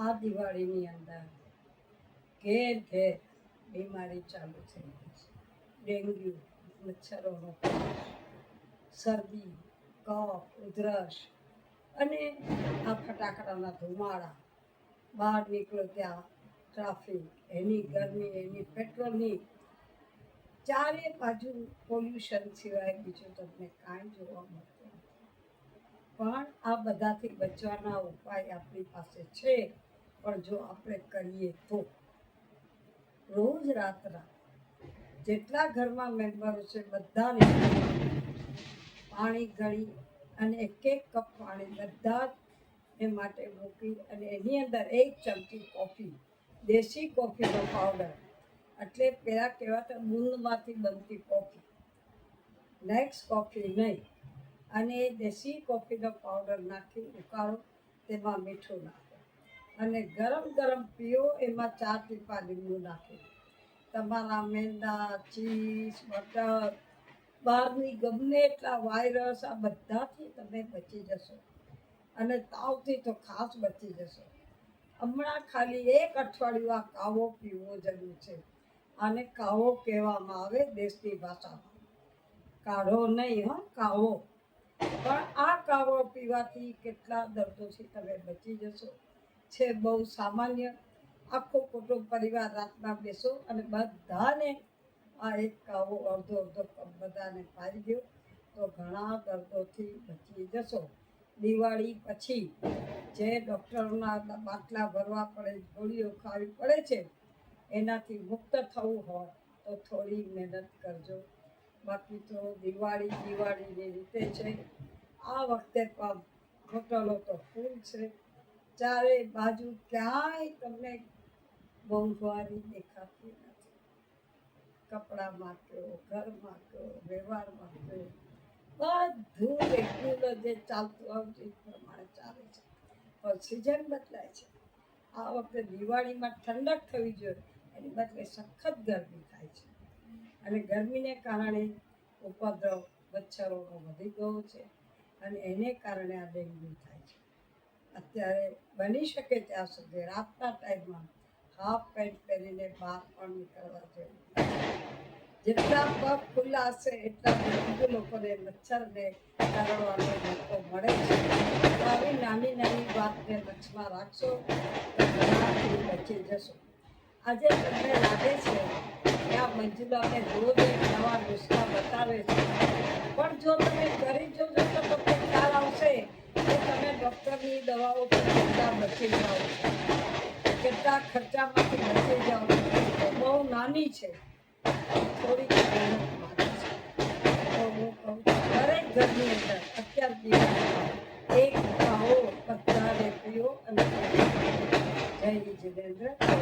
આ દિવાળીની અંદર ઘેર ઘેર બીમારી ચાલુ થઈ ગઈ છે. ડેન્ગ્યુ મચ્છરોનો શરદી, કફ, ઉધરસ અને આ ફટાકડાના ધુમાડા, બહાર નીકળો ત્યાં ટ્રાફિક, એની ગરમી, એની પેટ્રોલની ચારે બાજુ પોલ્યુશન સિવાય બીજું તમને કાંઈ જોવા મળતું પણ આ બધાથી બચવાના ઉપાય આપણી પાસે છે. પણ જો આપણે કરીએ તો? રોજ રાતના જેટલા ઘરમાં મેમ્બરો છે બધાને પાણી ગળી અને એક એક કપ પાણી બધા એ માટે મૂકી અને એની અંદર એક ચમચી કોફી, દેશી કોફીનો પાવડર એટલે પહેલાં કહેવાતા બૂંદમાંથી બનતી કોફી. નેક્સ્ટ કોફી નહીં. અને એ દેશી કોફીનો પાવડર નાખી, ઉકાળો, તેમાં મીઠું નાખો. અને ગરમ ગરમ પીઓ, એમાં ચાર ટીપા લીંબુ નાખે. તમારા મેંદા, ચીઝ બટર બહારની ગમે એટલા વાયરસ, આ બધાથી તમે બચી જશો. અને તાવથી તો ખાસ બચી જશો. હમણાં ખાલી એક અઠવાડિયું આ કાવો પીવો જરૂર છે. આને કાવો કહેવામાં આવે દેશની ભાષામાં. કાઢો નહીં હો, કાવો. પણ આ કાવો પીવાથી કેટલા દર્દોથી તમે બચી જશો. છે, બહુ સામાન્ય. આખો કુટુંબ પરિવાર રાતના બેસો અને બધાને આ એક કાવો અડધો અડધો બધાને પાઈ દો. તો ઘણા દર્દોથી બચી જશો. દિવાળી પછી જે ડૉક્ટરોના બાટલા ભરવા પડે, ગોળીઓ ખાવી પડે છે, એનાથી મુક્ત થવું હોય તો થોડી મહેનત કરજો. બાકી તો દિવાળી દિવાળીની રીતે છે. આ વખતે પણ હોટલો તો ફૂલ છે. ચારે બાજુ ક્યાંય તમને મોંઘવારી દેખાતી નથી. કપડામાં માટે ઘરમાં કયો વ્યવહારમાં માટે બધું રેગ્યુલર જે ચાલતું આવતું એ પ્રમાણે ચાલે છે. પણ સિઝન બદલાય છે. આ વખતે દિવાળીમાં ઠંડક થવી જોઈએ, એની બદલે સખત ગરમી થાય છે. અને ગરમીને કારણે ઉપદ્રવ, મચ્છરોનો વધી ગયો છે અને એને કારણે આ ડેન્ગ્યુ થાય છે. અત્યારે બની શકે ત્યાં સુધી, રાતના ટાઈમમાં હાફ પેન્ટ પહેરીને બહાર પણ નીકળવા જોઈએ જેટલા પગ ખુલ્લા હશે, એટલા ડેન્ગ્યુ લોકોને મચ્છરને કરડવાનો મોકો મળે છે. આવી નાની નાની વાતને લક્ષમાં રાખશો તો બચી જશો. આજે તમને લાગે છે કે આ મંજુલાને રોજ એક નવા નુસ્ખા બતાવે છે. ડૉક્ટરની દવાઓ પર કેટલા ખર્ચામાંથી બચી જાઓ બહુ નાની છે. થોડીક તો હું કહું દરેક ઘરની અંદર અત્યાર દિવસ એક ખાઓ બધાને રેપીઓ અને જય જીનેન્દ્ર જય